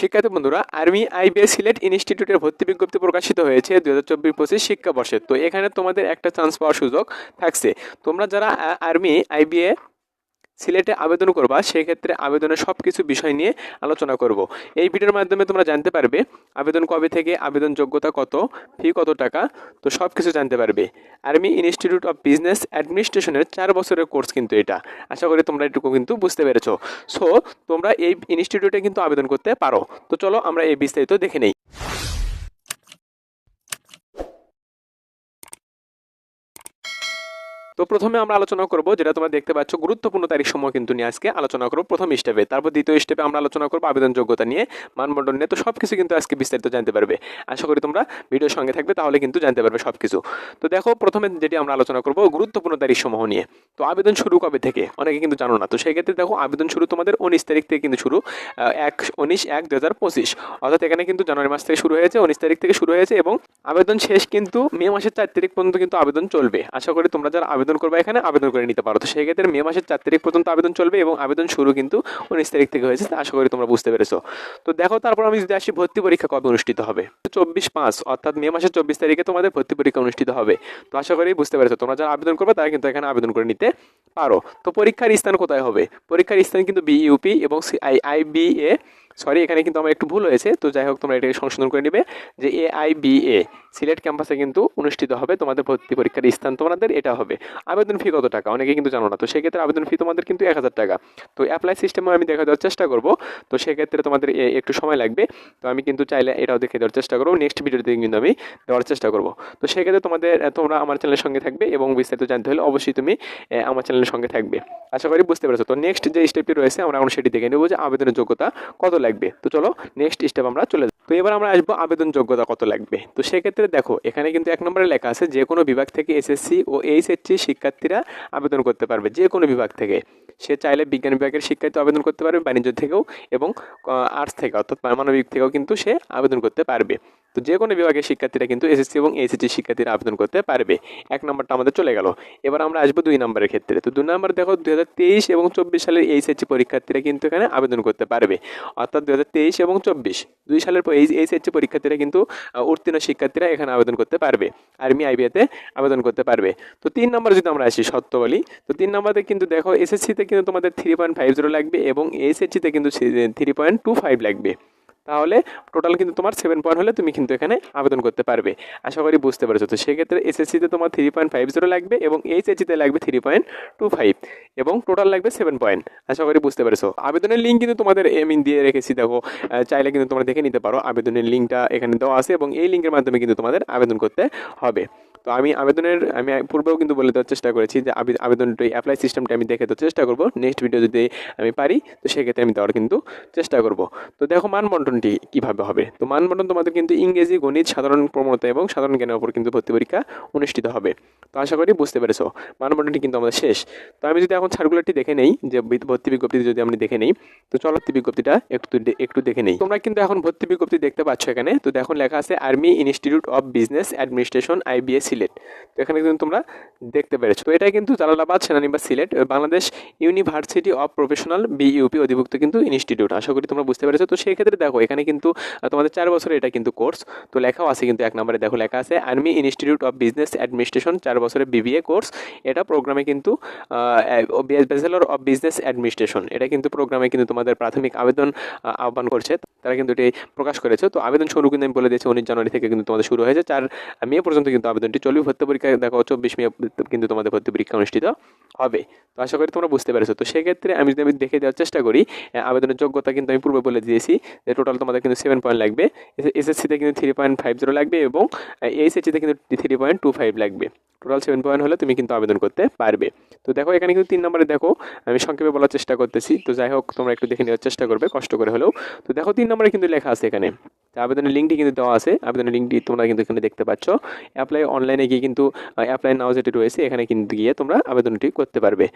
শিক্ষার্থী বন্ধুরা army IBS Sylhet ইনস্টিটিউটের ভর্তি বিজ্ঞপ্তি প্রকাশিত হয়েছে দু হাজার চব্বিশ পঁচিশ শিক্ষাবর্ষে। তো এখানে তোমাদের একটা চান্স পাওয়ার সুযোগ থাকছে। তোমরা যারা আর্মি আইবিএ সিলেটে আবেদন করবা, সেক্ষেত্রে আবেদনের সব কিছু বিষয় নিয়ে আলোচনা করব। এই ভিডিওর মাধ্যমে তোমরা জানতে পারবে আবেদন কবে থেকে, আবেদন যোগ্যতা কত ফি কত টাকা, তো সব কিছু জানতে পারবে। আর্মি ইনস্টিটিউট অফ বিজনেস অ্যাডমিনিস্ট্রেশনের চার বছরের কোর্স কিন্তু এটা। আশা করি তোমরা এটুকু কিন্তু বুঝতে পেরেছ। সো তোমরা এই ইনস্টিটিউটে কিন্তু আবেদন করতে পারো। তো চলো আমরা এই বিস্তারিত দেখে নেই। তো প্রথমে আমরা আলোচনা করব যেটা তোমরা দেখতে পাচ্ছ, গুরুত্বপূর্ণ তারিখ সময় কিন্তু নিয়ে আজকে আলোচনা করব প্রথম স্টেপে তারপর দ্বিতীয় স্টেপে আমরা আলোচনা করব আবেদন যোগ্যতা নিয়ে মানবন্ডন নিয়ে। তো সব কিছু কিন্তু আজকে বিস্তারিত জানতে পারবে। আশা করি তোমরা ভিডিওর সঙ্গে থাকবে, তাহলে কিন্তু জানতে পারবে সব কিছু তো দেখো, প্রথমে যেটি আমরা আলোচনা করব, গুরুত্বপূর্ণ তারিখ সমূহ নিয়ে। তো আবেদন শুরু কবে থেকে? অনেকে কিন্তু জানো না। তো সেই ক্ষেত্রে দেখো, আবেদন শুরু তোমাদের উনিশ তারিখ থেকে কিন্তু শুরু এক উনিশ এক দু হাজার পঁচিশ। অর্থাৎ এখানে কিন্তু জানুয়ারি মাস থেকে শুরু হয়েছে, উনিশ তারিখ থেকে শুরু হয়েছে এবং আবেদন শেষ কিন্তু মে মাসের চার তারিখ পর্যন্ত কিন্তু আবেদন চলবে। আশা করি তোমরা যারা আবেদন করবে, এখানে আবেদন করে নিতে পারো। তো সেই ক্ষেত্রে মে মাসের চার তারিখ পর্যন্ত আবেদন চলবে এবং আবেদন শুরু কিন্তু উনিশ তারিখ থেকে হয়েছে। আশা করি তোমরা বুঝতে পেরেছ। তো দেখো, তারপর আমি যদি আসি, ভর্তি পরীক্ষা কবে অনুষ্ঠিত হবে? চব্বিশ পাঁচ, অর্থাৎ মে মাসের চব্বিশ তারিখে তোমাদের ভর্তি পরীক্ষা অনুষ্ঠিত হবে। তো আশা করি বুঝতে পেরেছ। তোমরা যারা আবেদন করবে, তারা কিন্তু এখানে আবেদন করে নিতে পারো। তো পরীক্ষার স্থান কোথায় হবে? পরীক্ষার স্থান কিন্তু বিইউপি এবং সি আই আইবিএ সরি এখানে কিন্তু আমার একটু ভুল হয়েছে। তো যাই হোক, তোমরা এটাকে সংশোধন করে নেবে যে A I B A Sylhet ক্যাম্পাসে কিন্তু অনুষ্ঠিত হবে তোমাদের ভর্তি পরীক্ষার স্থান তোমাদের, এটা হবে। আবেদন ফি কত টাকা? অনেকে কিন্তু জানো না। তো সেক্ষেত্রে আবেদন ফি তোমাদের কিন্তু এক হাজার টাকা। তো অ্যাপ্লাই সিস্টেমে আমি দেখা দেওয়ার চেষ্টা করব। তো সেক্ষেত্রে তোমাদের একটু সময় লাগবে। তো আমি কিন্তু চাইলে এটাও দেখে দেওয়ার চেষ্টা করব। নেক্সট ভিডিওতে কিন্তু আমি দেওয়ার চেষ্টা করব। তো সেক্ষেত্রে তোমাদের, তোমরা আমার চ্যানেলের সঙ্গে থাকবে এবং বিস্তারিত জানতে হলে অবশ্যই তুমি আমার চ্যানেলের সঙ্গে থাকবে। আশা করি বুঝতে পেরেছ। তো নেক্সট যে স্টেপটি রয়েছে, আমরা এখন সেটি দেখে নেব যে আবেদনের যোগ্যতা কত লাগবে। তো চলো নেক্সট স্টেপ আমরা চলে। তো এবার আমরা আসব আবেদন যোগ্যতা কত লাগবে। তো সেক্ষেত্রে দেখো, এখানে কিন্তু এক নম্বরে লেখা আছে, যে কোনো বিভাগ থেকে এসএসসি ও এইচএসসি শিক্ষার্থীরা আবেদন করতে পারবে। যে কোনো বিভাগ থেকে। সে চাইলে বিজ্ঞান বিভাগের শিক্ষার্থী আবেদন করতে পারবে, বাণিজ্য থেকেও এবং আর্টস থেকে অর্থাৎ মানবিক থেকেও কিন্তু সে আবেদন করতে পারবে। তো যে কোনো বিভাগের শিক্ষার্থীরা কিন্তু এসএসসি এবং এইচএসসি শিক্ষার্থীরা আবেদন করতে পারবে। এক নম্বরটা আমাদের চলে গেল। এবার আমরা আসব দুই নম্বরের ক্ষেত্রে। তো দুই নম্বর দেখো দু হাজার তেইশ এবং চব্বিশ সালের এইচএসসি পরীক্ষার্থীরা কিন্তু এখানে আবেদন করতে পারবে। অর্থাৎ দু হাজার তেইশ এবং চব্বিশ, দুই সালের এইচএসসি পরীক্ষার্থীরা কিন্তু উত্তীর্ণ শিক্ষার্থীরা এখানে আবেদন করতে পারবে। আর্মি আইবিএতে আবেদন করতে পারবে। তো তিন নম্বর যদি আমরা আসি সত্য বলি তো তিন নম্বরে কিন্তু দেখো এসএসসিতে কিন্তু তোমাদের থ্রি পয়েন্ট ফাইভ জিরো লাগবে এবং এইচএসসিতে কিন্তু থ্রি পয়েন্ট টু ফাইভ লাগবে। তাহলে টোটাল কিন্তু তোমার সেভেন পয়েন্ট হলে তুমি কিন্তু এখানে আবেদন করতে পারবে। আশা করি বুঝতে পেরেছ। তো সেক্ষেত্রে এসএসসিতে তোমার থ্রি পয়েন্ট ফাইভ জিরো লাগবে এবং এইচএসসিতে লাগবে থ্রি পয়েন্ট টু ফাইভ এবং টোটাল লাগবে সেভেন পয়েন্ট আশা করি বুঝতে পেরেছ। আবেদনের লিঙ্ক কিন্তু তোমাদের আমি দিয়ে রেখেছি, দেখো। চাইলে কিন্তু তোমরা দেখে নিতে পারো। আবেদনের লিঙ্কটা এখানে দেওয়া আছে এবং এই লিঙ্কের মাধ্যমে কিন্তু তোমাদের আবেদন করতে হবে। তো আমি আবেদনের, আমি পূর্বেও কিন্তু বলে দেওয়ার চেষ্টা করেছি যে আবে- আবেদনটা অ্যাপ্লাই সিস্টেমটা আমি দেখে দেওয়ার চেষ্টা করব। নেক্সট ভিডিও যদি আমি পারি, তো সেক্ষেত্রে আমি দেওয়ার কিন্তু চেষ্টা করব। তো দেখো মানবন্টনটি কীভাবে হবে। তো মানবন্টন তোমাদের কিন্তু ইংরেজি, গণিত, সাধারণ প্রবণতা এবং সাধারণ জ্ঞানের উপর কিন্তু ভর্তি পরীক্ষা অনুষ্ঠিত হবে। তো আশা করি বুঝতে পেরেছ মানবন্টনটি কিন্তু আমাদের শেষ। তো আমি যদি এখন সার্কুলারটি দেখে নেই, যে ভর্তি বিজ্ঞপ্তি যদি আমি দেখে নেই, তো চলো ভর্তি বিজ্ঞপ্তিটা একটু একটু দেখে নেই। তোমরা কিন্তু এখন ভর্তি বিজ্ঞপ্তি দেখতে পাচ্ছ এখানে। তো দেখো লেখা আছে Army Institute of Business Administration IBS Sylhet. তো এখানে কিন্তু তোমরা দেখতে পেরেছ। তো এটা কিন্তু Jalalabad সেনানিবাস Sylhet Bangladesh university of professional BUP অধিভুক্ত কিন্তু ইনস্টিটিউট আশা করি তোমরা বুঝতে পেরেছ। তো সেই ক্ষেত্রে দেখো, এখানে কিন্তু তোমাদের চার বছরের এটা কিন্তু কোর্স তো লেখাও আছে কিন্তু এক নম্বরে। দেখো, লেখা আছে army institute of business administration চার বছরের বিবিএ কোর্স এটা প্রোগ্রামে কিন্তু ব্যাচেলর অফ বিজনেস অ্যাডমিনিস্ট্রেশন এটা কিন্তু প্রোগ্রামে কিন্তু তোমাদের প্রাথমিক আবেদন আহ্বান করছে। তারা কিন্তু এটি প্রকাশ করেছে। তো আবেদন শুরু কিন্তু আমি বলে দিয়েছি, উনিশ জানুয়ারি থেকে কিন্তু তোমাদের শুরু হয়েছে। চার মে পর্যন্ত কিন্তু আবেদনটি চলবে ভর্তি পরীক্ষা দেখো, চব্বিশ মে কিন্তু তোমাদের ভর্তি পরীক্ষা অনুষ্ঠিত হবে। তো আশা করি তোমরা বুঝতে পেরেছ। তো সেক্ষেত্রে আমি যদি আমি দেখে দেওয়ার চেষ্টা করি আবেদনের যোগ্যতা কিন্তু আমি পূর্বে বলে দিয়েছি যে টোটাল তোমাদের কিন্তু সেভেন পয়েন্ট লাগবে। এসএসসিতে কিন্তু থ্রি পয়েন্ট ফাইভ জিরো লাগবে এবং এইচএসসিতে কিন্তু থ্রি পয়েন্ট টু ফাইভ লাগবে। টোটাল সেভেন পয়েন্ট হলে তুমি কিন্তু আবেদন করতে পারবে। তো দেখো, এখানে কিন্তু তিন নম্বরে দেখো, আমি সংক্ষেপে বলার চেষ্টা করতেছি। তো যাই হোক, তোমরা একটু দেখে নেওয়ার চেষ্টা করবে, কষ্ট করে হলেও। তো দেখো, তিন নম্বরে কিন্তু লেখা আছে এখানে। আবেদনের লিঙ্কটি কিন্তু দেওয়া আছে। আবেদনের লিঙ্কটি তোমরা কিন্তু এখানে দেখতে পাচ্ছ। অ্যাপ্লাই অনলাইনে গিয়ে কিন্তু অ্যাপ্লাই নাও যেটি রয়েছে, এখানে কিন্তু গিয়ে তোমরা আবেদনটি করতে পারবে।